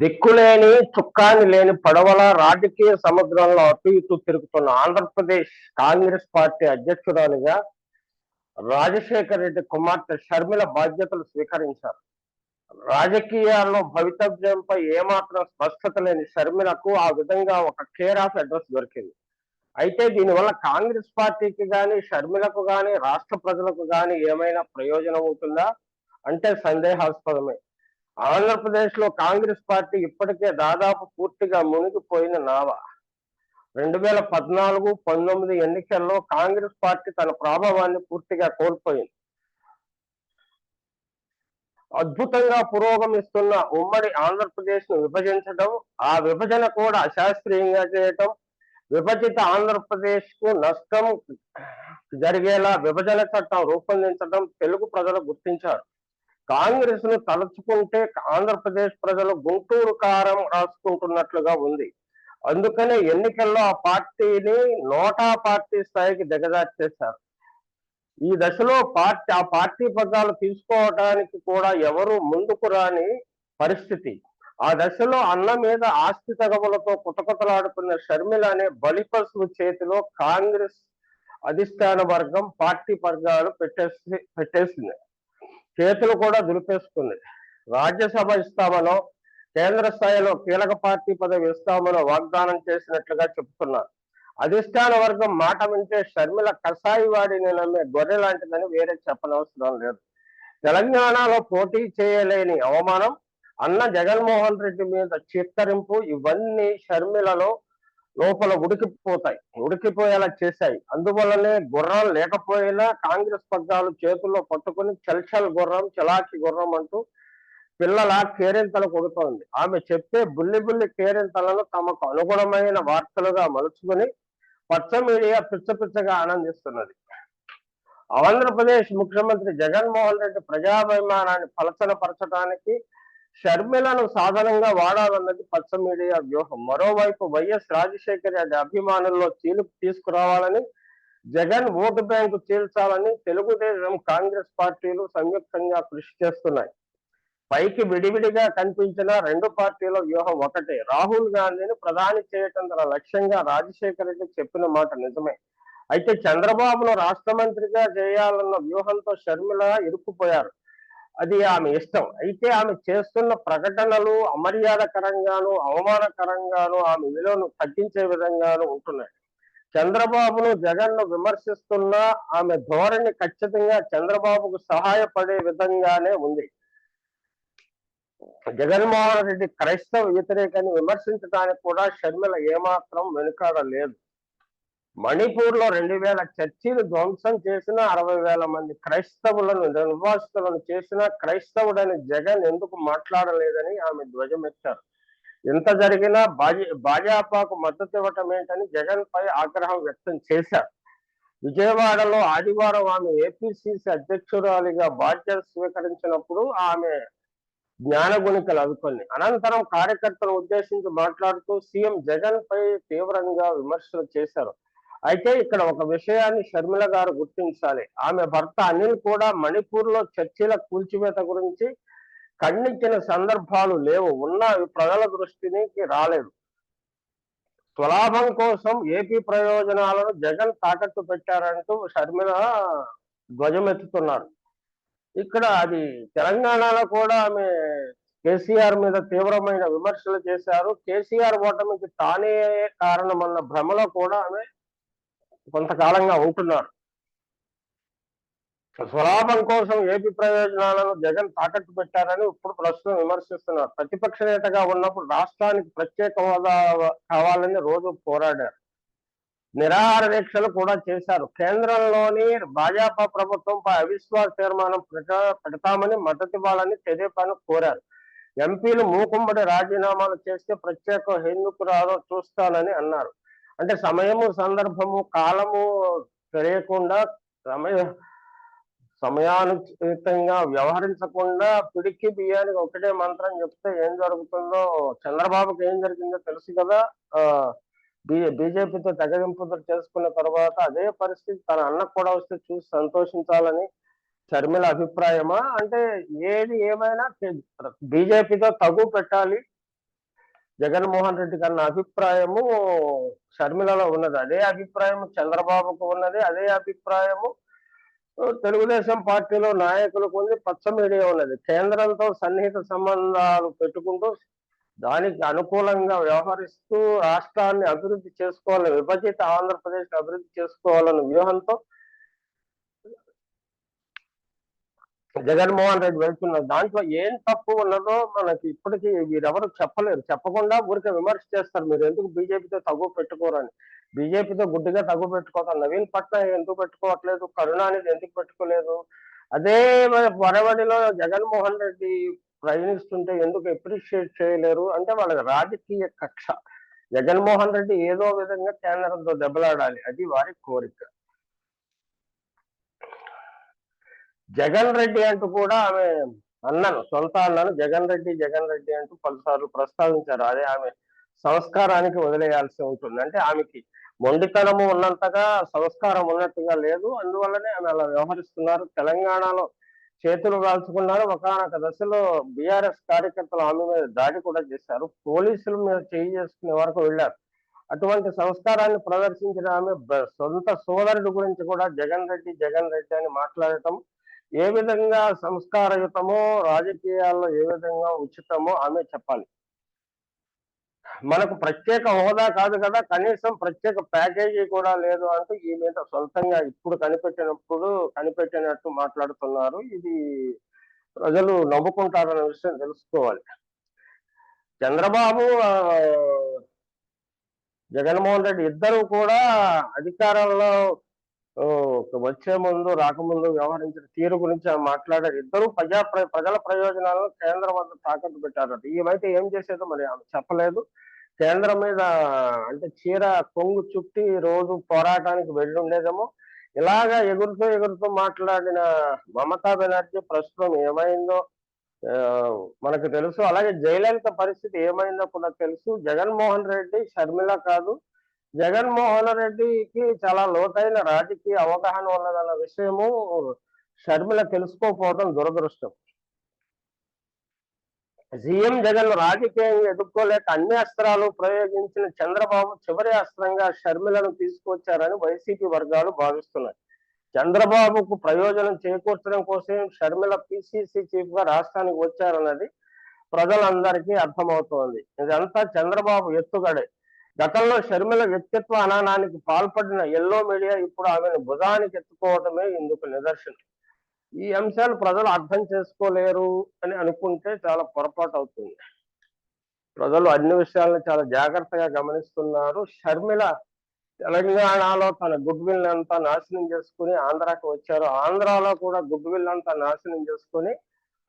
దిక్కులేని చుక్కాని లేని పడవల రాజకీయ సముద్రంలో అటు ఇటు తిరుగుతున్న ఆంధ్రప్రదేశ్ కాంగ్రెస్ పార్టీ అధ్యక్షురాలిగా రాజశేఖర రెడ్డి కుమార్తె షర్మిల బాధ్యతలు స్వీకరించారు. రాజకీయాల్లో భవితవ్యంపై ఏమాత్రం స్పష్టత లేని షర్మిలకు ఆ విధంగా ఒక కేర్ ఆఫ్ అడ్రస్ దొరికింది. అయితే దీనివల్ల కాంగ్రెస్ పార్టీకి కానీ షర్మిలకు కానీ రాష్ట్ర ప్రజలకు కానీ ఏమైనా ప్రయోజనం అవుతుందా అంటే సందేహాస్పదమే. ఆంధ్రప్రదేశ్లో కాంగ్రెస్ పార్టీ ఇప్పటికే దాదాపు పూర్తిగా మునిగిపోయిన నావ. రెండు వేల పద్నాలుగు పంతొమ్మిది ఎన్నికల్లో కాంగ్రెస్ పార్టీ తన ప్రభావాన్ని పూర్తిగా కోల్పోయింది. అద్భుతంగా పురోగమిస్తున్న ఉమ్మడి ఆంధ్రప్రదేశ్ను విభజించడం ఆ విభజన కూడా అశాస్త్రీయంగా చేయటం విభజిత ఆంధ్రప్రదేశ్కు నష్టం జరిగేలా విభజన చట్టం రూపొందించడం తెలుగు ప్రజలు గుర్తించారు. కాంగ్రెస్ను తలుచుకుంటే ఆంధ్రప్రదేశ్ ప్రజలు గుంటూరు కారం రాసుకుంటున్నట్లుగా ఉంది. అందుకనే ఎన్నికల్లో ఆ పార్టీని నోటా పార్టీ స్థాయికి దిగజార్చేశారు. ఈ దశలో పార్టీ ఆ పార్టీ పదాలు తీసుకోవడానికి కూడా ఎవరు ముందుకు రాని పరిస్థితి. ఆ దశలో అన్న మీద ఆస్తి తగవులతో కుతకుతలాడుతున్న షర్మిల అనే బలిపశువు చేతిలో కాంగ్రెస్ అధిష్టాన వర్గం పార్టీ వర్గాలు పెట్టేసి పెట్టేసింది. చేతులు కూడా దులిపేసుకుంది. రాజ్యసభ ఇస్తామనో కేంద్ర స్థాయిలో కీలక పార్టీ పదవి ఇస్తామనో వాగ్దానం చేసినట్లుగా చెప్తున్నారు అధిష్టాన వర్గం మాట వింటే షర్మిల కసాయి వాడిని నమ్మే గొర్రె లాంటిదని వేరే చెప్పనవసరం లేదు. తెలంగాణలో పోటీ చేయలేని అవమానం అన్న జగన్మోహన్ రెడ్డి మీద చిత్తరింపు ఇవన్నీ షర్మిలలో లోపల ఉడికిపోతాయి. ఉడికిపోయేలా చేశాయి. అందువల్లనే గుర్రం లేకపోయినా కాంగ్రెస్ పగ్గాలు చేతుల్లో పట్టుకుని చల్చల్ గుర్రం చలాకి గుర్రం అంటూ పిల్లల కేరింతలు కొడుతోంది. ఆమె చెప్పే బుల్లి బుల్లి కేరింతలను తమకు అనుగుణమైన వార్తలుగా మలుచుకుని పచ్చ మీడియా పిచ్చ పిచ్చగా ఆనందిస్తున్నది. ఆంధ్రప్రదేశ్ ముఖ్యమంత్రి జగన్మోహన్ రెడ్డి ప్రజాభిమానాన్ని పలచనపరచడానికి షర్మిలను సాధనంగా వాడాలన్నది పచ్చ మీడియా వ్యూహం. మరోవైపు వైఎస్ రాజశేఖర్ రెడ్డి అభిమానుల్లో చీలుపు తీసుకురావాలని జగన్ ఓటు బ్యాంకు చీల్చాలని తెలుగుదేశం కాంగ్రెస్ పార్టీలు సంయుక్తంగా కృషి చేస్తున్నాయి. పైకి విడివిడిగా కనిపించిన రెండు పార్టీల వ్యూహం ఒకటే. రాహుల్ గాంధీని ప్రధాని చేయటం తన లక్ష్యంగా రాజశేఖర రెడ్డి చెప్పిన మాట నిజమే. అయితే చంద్రబాబును రాష్ట్ర మంత్రిగా చేయాలన్న వ్యూహంతో షర్మిల ఇరుక్కుపోయారు. అది ఆమె ఇష్టం. అయితే ఆమె చేస్తున్న ప్రకటనలు అమర్యాదకరంగాను అవమానకరంగాను ఆమె విలువను తగ్గించే విధంగాను ఉంటున్నాయి. చంద్రబాబును జగన్ను విమర్శిస్తున్న ఆమె ధోరణి ఖచ్చితంగా చంద్రబాబుకు సహాయపడే విధంగానే ఉంది. జగన్మోహన్ రెడ్డి క్రైస్తవ వ్యతిరేకాన్ని విమర్శించడానికి కూడా షర్మిల ఏమాత్రం వెనుకాడలేదు. మణిపూర్లో రెండు వేల చర్చిలు ధ్వంసం చేసిన అరవై వేల మంది క్రైస్తవులను నిర్వాసితులను చేసిన క్రైస్తవుడని జగన్ ఎందుకు మాట్లాడలేదని ఆమె ధ్వజమెత్తారు. ఎంత జరిగినా భాజ భాజపాకు మద్దతు ఇవ్వటం ఏంటని జగన్ పై ఆగ్రహం వ్యక్తం చేశారు. విజయవాడలో ఆదివారం ఆమె ఏపీసీసీ అధ్యక్షురాలిగా బాధ్యత స్వీకరించినప్పుడు ఆమె జ్ఞానగుణికలు అనుకొని అనంతరం కార్యకర్తలను ఉద్దేశించి మాట్లాడుతూ సీఎం జగన్ పై తీవ్రంగా విమర్శలు చేశారు. అయితే ఇక్కడ ఒక విషయాన్ని షర్మిల గారు గుర్తించాలి. ఆమె భర్త అనిల్ కూడా మణిపూర్లో చర్చీల కూల్చివేత గురించి ఖండించిన సందర్భాలు లేవు. ఉన్న ప్రజల దృష్టికి రాలేదు. స్వలాభం కోసం ఏపీ ప్రయోజనాలను జగన్ తాకట్టు పెట్టారంటూ షర్మిల ధ్వజమెత్తుతున్నారు. ఇక్కడ అది తెలంగాణలో కూడా ఆమె కేసీఆర్ మీద తీవ్రమైన విమర్శలు చేశారు. కేసీఆర్ ఓటమికి తానే కారణమన్న భ్రమలో కూడా ఆమె కొంతకాలంగా ఉంటున్నారు. స్వలాభం కోసం ఏపీ ప్రయోజనాలను జగన్ తాకట్టు పెట్టారని ఇప్పుడు ప్రస్తుతం విమర్శిస్తున్నారు. ప్రతిపక్ష నేతగా ఉన్నప్పుడు రాష్ట్రానికి ప్రత్యేక హోదా కావాలని రోజు పోరాడారు. నిరాహార దీక్షలు కూడా చేశారు. కేంద్రంలోని భాజపా ప్రభుత్వంపై అవిశ్వాస తీర్మానం పెడతామని మద్దతు ఇవ్వాలని తెదేపాను కోరారు. ఎంపీలు మూకుమ్మడి రాజీనామాలు చేస్తే ప్రత్యేక ఎందుకు రాదో చూస్తానని అన్నారు. అంటే సమయము సందర్భము కాలము తెలియకుండా సమయ సమయానుచితంగా వ్యవహరించకుండా పిడికి బియ్యానికి ఒకటే మంత్రం చెప్తే ఏం జరుగుతుందో చంద్రబాబుకి ఏం జరిగిందో తెలుసు కదా. బి బీజేపీతో తెగదింపులు చేసుకున్న తర్వాత అదే పరిస్థితి తన అన్నకు కూడా వస్తే చూసి సంతోషించాలని షర్మిల అభిప్రాయమా? అంటే ఏది ఏమైనా బీజేపీతో తగు పెట్టాలి. జగన్మోహన్ రెడ్డి కన్నా అభిప్రాయము షర్మిలలో ఉన్నది. అదే అభిప్రాయం చంద్రబాబుకు ఉన్నది అదే అభిప్రాయము తెలుగుదేశం పార్టీలో నాయకులకు ఉంది పచ్చ మీడియా ఉన్నది. కేంద్రంతో సన్నిహిత సంబంధాలు పెట్టుకుంటూ దానికి అనుకూలంగా వ్యవహరిస్తూ రాష్ట్రాన్ని అభివృద్ధి చేసుకోవాలని విభజిత ఆంధ్రప్రదేశ్ అభివృద్ధి చేసుకోవాలనే వ్యూహంతో జగన్మోహన్ రెడ్డి వెళ్తున్నారు దాంట్లో ఏం తప్పు ఉన్నదో మనకి ఇప్పటికీ వీరెవరు చెప్పలేరు. చెప్పకుండా ఊరికే విమర్శ చేస్తారు. మీరు ఎందుకు బీజేపీతో తగు పెట్టుకోరని బీజేపీతో గుడ్డిగా తగు పెట్టుకోవాలి నవీన్ పట్నాయక్ ఎందుకు పెట్టుకోవట్లేదు? కరుణానిధి ఎందుకు పెట్టుకోలేదు? అదే వరవడిలో జగన్మోహన్ రెడ్డి ప్రయాణిస్తుంటే ఎందుకు అప్రిషియేట్ చేయలేరు? అంటే వాళ్ళకి రాజకీయ కక్ష. జగన్మోహన్ రెడ్డి ఏదో విధంగా కేంద్రంతో దెబ్బలాడాలి. అది వారి కోరిక. జగన్ రెడ్డి అంటూ కూడా ఆమె అన్నను సొంత అన్నాను జగన్ రెడ్డి జగన్ రెడ్డి అంటూ పలుసార్లు ప్రస్తావించారు. అదే ఆమె సంస్కారానికి వదిలేయాల్సి ఉంటుంది. అంటే ఆమెకి మొండితనము ఉన్నంతగా సంస్కారం ఉన్నట్టుగా లేదు. అందువల్లనే ఆమె అలా వ్యవహరిస్తున్నారు. తెలంగాణలో చేతులు కాల్చుకున్నారు. ఒకనొక దశలో బీఆర్ఎస్ కార్యకర్తలు ఆమె మీద దాడి కూడా చేశారు. పోలీసులు మీద చేయి చేసుకునే వరకు వెళ్ళారు. అటువంటి సంస్కారాన్ని ప్రదర్శించిన ఆమె సొంత సోదరుడి గురించి కూడా జగన్ రెడ్డి జగన్ రెడ్డి అని మాట్లాడటం ఏ విధంగా సంస్కారయుతమో రాజకీయాల్లో ఏ విధంగా ఉచితమో ఆమె చెప్పాలి. మనకు ప్రత్యేక హోదా కాదు కదా కనీసం ప్రత్యేక ప్యాకేజీ కూడా లేదు అంటూ ఈ మీద సొంతంగా ఇప్పుడు కనిపెట్టినప్పుడు కనిపెట్టినట్టు మాట్లాడుతున్నారు. ఇది ప్రజలు నవ్వుకుంటారన్న విషయం తెలుసుకోవాలి. చంద్రబాబు జగన్మోహన్ రెడ్డి ఇద్దరు కూడా అధికారంలో వచ్చే ముందు రాకముందు వ్యవహరించిన తీరు గురించి మాట్లాడారు. ఇద్దరు ప్రజా ప్రజల ప్రయోజనాలను కేంద్రం వద్ద తాకట్టు పెట్టారట ఈమైతే ఏం చేసేదో మరి చెప్పలేదు. కేంద్రం మీద అంటే చీర కొంగు చుట్టి రోజు పోరాటానికి వెళ్ళి ఉండేదేమో ఇలాగా ఎగురుతూ ఎగురుతూ మాట్లాడిన మమతా బెనర్జీ ప్రస్తుతం ఏమైందో మనకు తెలుసు. అలాగే జయలలిత పరిస్థితి ఏమైందో కూడా తెలుసు. జగన్మోహన్ రెడ్డి షర్మిల కాదు జగన్మోహన్ రెడ్డికి చాలా లోతైన రాజకీయ అవగాహన ఉన్నదన్న విషయము షర్మిల తెలుసుకోకపోవడం దురదృష్టం. సీఎం జగన్ రాజకీయంగా ఎదుర్కోలేక అన్ని అస్త్రాలు ప్రయోగించిన చంద్రబాబు చివరి అస్త్రంగా షర్మిలను తీసుకొచ్చారని వైసీపీ వర్గాలు భావిస్తున్నాయి. చంద్రబాబుకు ప్రయోజనం చేకూర్చడం కోసం షర్మిల పిసిసి చీఫ్గా రాష్ట్రానికి వచ్చారన్నది ప్రజలందరికీ అర్థమవుతోంది. ఇదంతా చంద్రబాబు ఎత్తుగడే గతంలో షర్మిల వ్యక్తిత్వ అనానానికి పాల్పడిన ఎల్లో మీడియా ఇప్పుడు ఆమెను భుజానికి ఎత్తుకోవటమే ఇందుకు నిదర్శనం. ఈ అంశాలు ప్రజలు అర్థం చేసుకోలేరు అని అనుకుంటే చాలా పొరపాటు అవుతుంది. ప్రజలు అన్ని విషయాలను చాలా జాగ్రత్తగా గమనిస్తున్నారు. షర్మిల తెలంగాణలో తన గుడ్ విల్ అంతా నాశనం చేసుకుని ఆంధ్రాకి వచ్చారు. ఆంధ్రాలో కూడా గుడ్ విల్ అంతా నాశనం చేసుకుని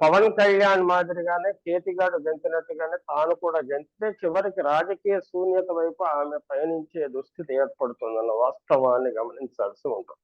పవన్ కళ్యాణ్ మాదిరిగానే చేతిగాడు గెంతినట్టుగానే తాను కూడా గెంతితే చివరికి రాజకీయ శూన్యత వైపు ఆమె పయనించే దుస్థితి ఏర్పడుతుందన్న వాస్తవాన్ని గమనించాల్సి ఉంటుంది.